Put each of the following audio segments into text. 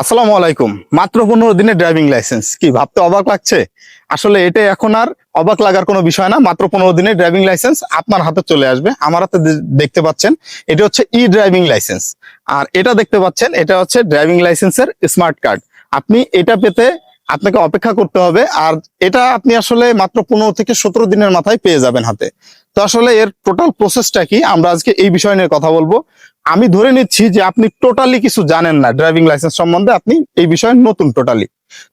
আসসালামু আলাইকুম। মাত্র পনেরো দিনের ড্রাইভিং লাইসেন্স কি, ভাবতে অবাক লাগছে? আসলে এটা এখন আর অবাক লাগার কোনো বিষয় না। মাত্র পনেরো দিনের ড্রাইভিং লাইসেন্স আপনার হাতে চলে আসবে। আমার হাতে দেখতে পাচ্ছেন, এটা হচ্ছে ই ড্রাইভিং লাইসেন্স আর এটা দেখতে পাচ্ছেন, এটা হচ্ছে ড্রাইভিং লাইসেন্সের স্মার্ট কার্ড আপনি এটা পেতে আপনাকে অপেক্ষা করতে হবে। আর এটা আপনি আসলে মাত্র পনেরো থেকে সতেরো দিনের মাথায় পেয়ে যাবেন হাতে। তো আসলে এর টোটাল প্রসেসটা কি? আমরা আজকে এই বিষয় নিয়ে কথা বলব। আমি ধরে নিচ্ছি যে আপনি টোটালি কিছু জানেন না ড্রাইভিং লাইসেন্স সম্বন্ধে, আপনি এই বিষয়ে নতুন টোটালি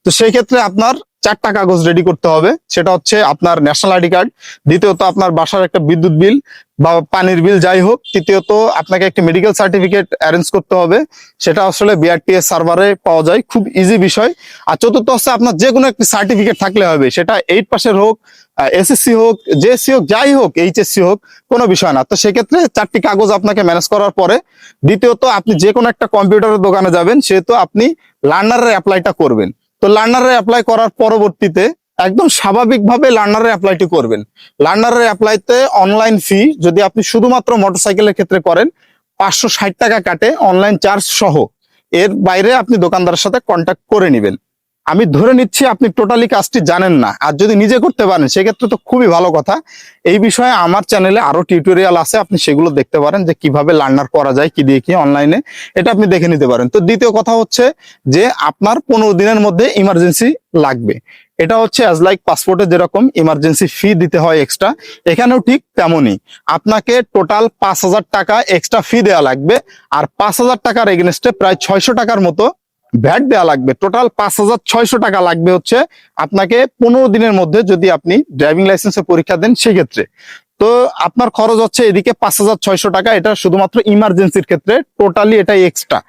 তো সেই ক্ষেত্রে আপনার চারটা কাগজ রেডি করতে হবে। সেটা হচ্ছে আপনার ন্যাশনাল আইডি কার্ড দ্বিতীয়ত আপনার বাসার একটা বিদ্যুৎ বিল বা পানির বিল যাই হোক, তৃতীয়ত আপনাকে একটি মেডিকেল সার্টিফিকেট অ্যারেঞ্জ করতে হবে। সেটা আসলে বিআরটিএস সার্ভারে পাওয়া যায়, খুব ইজি বিষয়। আর চতুর্থ হচ্ছে আপনার যে কোনো একটি সার্টিফিকেট থাকলে হবে, সেটা এইট পাসের হোক এসএসসি হোক জেএসসি হোক, যাই হোক এইচএসসি হোক, কোনো বিষয় না। তো সেক্ষেত্রে চারটি কাগজ আপনাকে ম্যানেজ করার পরে, দ্বিতীয়ত আপনি যে কোনো একটা কম্পিউটারের দোকানে যাবেন, সেহেতু আপনি লার্নারের অ্যাপ্লাইটা করবেন। তো লার্নারের অ্যাপ্লাই করার পরবর্তীতে একদম স্বাভাবিকভাবে লার্নারের অ্যাপ্লাইটি করবেন। লার্নারের অ্যাপ্লাইতে অনলাইন ফি যদি আপনি শুধুমাত্র মোটরসাইকেলের ক্ষেত্রে করেন, পাঁচশো ষাট টাকা কাটে অনলাইন চার্জ সহ। এর বাইরে আপনি দোকানদারের সাথে কন্ট্যাক্ট করে নেবেন। আমি ধরে নিচ্ছি আপনি টোটালি কাজটি জানেন না। আর যদি নিজে করতে পারেন, সেক্ষেত্রে তো খুবই ভালো কথা। এই বিষয়ে আমার চ্যানেলে আরও টিউটোরিয়াল আছে, আপনি সেগুলো দেখতে পারেন যে কীভাবে লার্নার করা যায়, কি দিয়ে কি অনলাইনে এটা আপনি দেখে নিতে পারেন। তো দ্বিতীয় কথা হচ্ছে যে আপনার পনেরো দিনের মধ্যে ইমার্জেন্সি লাগবে। এটা হচ্ছে অ্যাজ লাইক পাসপোর্টে যেরকম ইমার্জেন্সি ফি দিতে হয় এক্সট্রা এখানেও ঠিক তেমনই। আপনাকে টোটাল পাঁচ হাজার টাকা এক্সট্রা ফি দেওয়া লাগবে। আর পাঁচ হাজার টাকার এগেনস্টে প্রায় ছয়শো টাকার মতো ভ্যাট দেওয়া লাগবে। টোটাল পাঁচ হাজার ছয়শো টাকা লাগবে হচ্ছে আপনাকে পনেরো দিনের মধ্যে যদি আপনি ড্রাইভিং লাইসেন্সের পরীক্ষা দেন সেক্ষেত্রে। তো আপনার খরচ হচ্ছে এদিকে পাঁচ হাজার ছয়শো টাকা। এটা শুধুমাত্র ইমার্জেন্সির ক্ষেত্রে টোটালি এটাই এক্সট্রা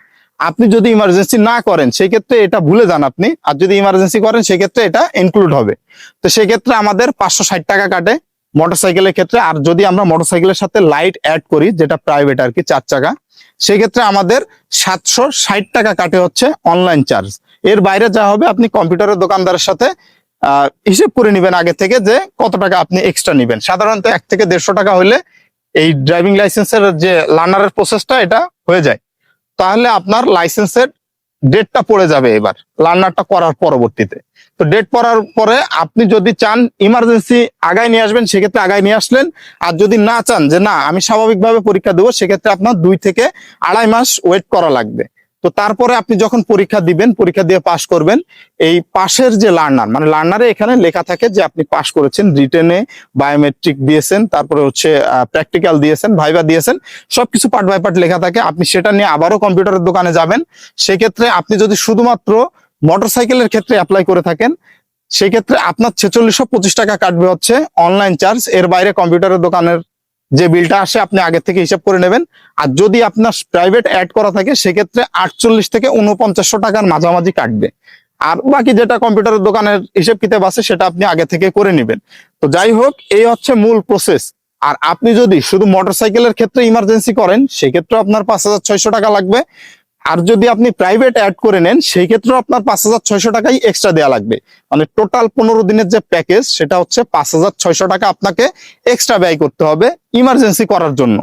আপনি যদি ইমার্জেন্সি না করেন, সেক্ষেত্রে এটা ভুলে যান আপনি। আর যদি ইমার্জেন্সি করেন, সেক্ষেত্রে এটা ইনক্লুড হবে। তো সেক্ষেত্রে আমাদের পাঁচশো ষাট টাকা কাটে। মোটরসাইকেলের ক্ষেত্রে, আর যদি আমরা মোটরসাইকেলের সাথে লাইট অ্যাড করি, যেটা প্রাইভেট আর কি, চার চাকা, সেক্ষেত্রে আমাদের সাতশো ষাট টাকা কাটে হচ্ছে অনলাইন চার্জ এর বাইরে যা হবে, আপনি কম্পিউটারের দোকানদারের সাথে হিসেব করে নিবেন আগে থেকে যে কত টাকা আপনি এক্সট্রা নিবেন। সাধারণত এক থেকে দেড়শো টাকা হলে এই ড্রাইভিং লাইসেন্সের যে লার্নারের প্রসেসটা এটা হয়ে যায়। তাহলে আপনার লাইসেন্সের ডেটটা পড়ে যাবে এবার লার্নারটা করার পরবর্তীতে। তো ডেট পড়ার পরে আপনি যদি চান ইমার্জেন্সি আগায় নিয়ে আসবেন, সেক্ষেত্রে আগায় নিয়ে আসলেন। আর যদি না চান যে না, আমি স্বাভাবিকভাবে পরীক্ষা দেবো, সেক্ষেত্রে আপনার দুই থেকে আড়াই মাস ওয়েট করা লাগবে। তো তারপরে আপনি যখন পরীক্ষা দিবেন, পরীক্ষা দিয়ে পাশ করবেন, এই পাশের যে লার্নার মানে লার্নারে এখানে লেখা থাকে যে আপনি পাশ করেছেন রিটেনে বায়োমেট্রিক দিয়েছেন, তারপরে হচ্ছে প্র্যাকটিক্যাল দিয়েছেন ভাইবা দিয়েছেন, সবকিছু পার্ট বাই পার্ট লেখা থাকে। আপনি সেটা নিয়ে আবারও কম্পিউটারের দোকানে যাবেন। সেক্ষেত্রে আপনি যদি শুধুমাত্র মোটরসাইকেলের ক্ষেত্রে অ্যাপ্লাই করে থাকেন, সেক্ষেত্রে আপনার ছেচল্লিশশো পঁচিশ টাকা কাটবে হচ্ছে অনলাইন চার্জ এর বাইরে কম্পিউটারের দোকানের যে বিলটা আসে, আপনি আগে থেকে হিসাব করে নেবেন। আর যদি আপনার প্রাইভেট অ্যাড করা থাকে, সেক্ষেত্রে আটচল্লিশ থেকে উনপঞ্চাশশো টাকার মাঝামাঝি কাটবে। আর বাকি যেটা কম্পিউটারের দোকানের হিসেব কিতাব আছে, সেটা আপনি আগে থেকে করে নেবেন। তো যাই হোক, এই হচ্ছে মূল প্রসেস আর আপনি যদি শুধু মোটরসাইকেলের ক্ষেত্রে ইমার্জেন্সি করেন সেক্ষেত্রে আপনার পাঁচ হাজার ছয়শো টাকা লাগবে। আর যদি আপনি প্রাইভেট অ্যাড করে নেন, সেই ক্ষেত্রেও আপনার পাঁচ হাজার ছয়শো টাকাই এক্সট্রা দেওয়া লাগবে। মানে টোটাল পনেরো দিনের যে প্যাকেজ সেটা হচ্ছে পাঁচ হাজার ছয়শো টাকা আপনাকে এক্সট্রা ব্যয় করতে হবে ইমার্জেন্সি করার জন্য।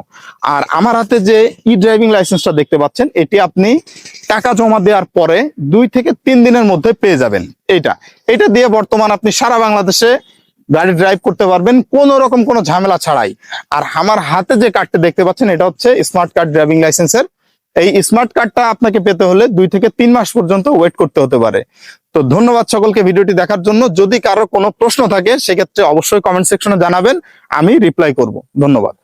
আর আমার হাতে যে ই ড্রাইভিং লাইসেন্সটা দেখতে পাচ্ছেন, এটি আপনি টাকা জমা দেওয়ার পরে দুই থেকে তিন দিনের মধ্যে পেয়ে যাবেন। এইটা। এটা দিয়ে বর্তমান আপনি সারা বাংলাদেশে গাড়ি ড্রাইভ করতে পারবেন, কোনো রকম কোনো ঝামেলা ছাড়াই। আর আমার হাতে যে কার্ডটা দেখতে পাচ্ছেন, এটা হচ্ছে স্মার্ট কার্ড ড্রাইভিং লাইসেন্সের এই স্মার্ট কার্ডটা আপনাকে পেতে হলে দুই থেকে তিন মাস পর্যন্ত ওয়েট করতে হতে পারে। তো ধন্যবাদ সকলকে ভিডিওটি দেখার জন্য। যদি কারও কোনো প্রশ্ন থাকে, সেক্ষেত্রে অবশ্যই কমেন্ট সেকশনে জানাবেন, আমি রিপ্লাই করব। ধন্যবাদ।